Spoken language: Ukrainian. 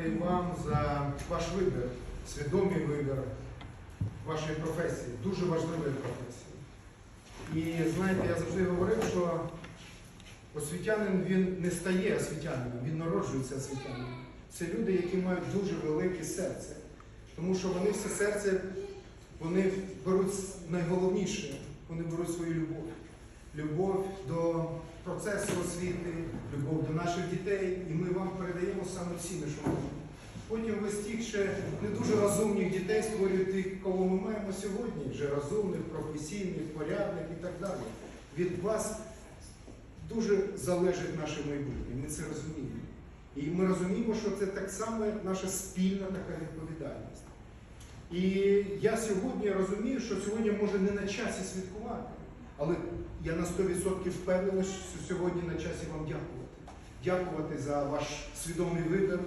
подякувати вам за ваш вибір, свідомий вибір вашої професії, дуже важливої професії. І знаєте, я завжди говорив, що освітянин він не стає освітянином, він народжується освітянином. Це люди, які мають дуже велике серце. Тому що вони все серце вони беруть найголовніше, вони беруть свою любов. Любов до процесу освіти, любов до наших дітей, і ми вам передаємо саме цінне, що ми. Потім ви з тих ще не дуже розумних дітей створюєте тих, кого ми маємо сьогодні, вже розумних, професійних, порядних і так далі. Від вас дуже залежить наше майбутнє, ми це розуміємо. І ми розуміємо, що це так само наша спільна така відповідальність. І я сьогодні розумію, що сьогодні може не на часі святкувати, але я на 100% впевнений, що сьогодні на часі вам дякувати. Дякувати за ваш свідомий вибір,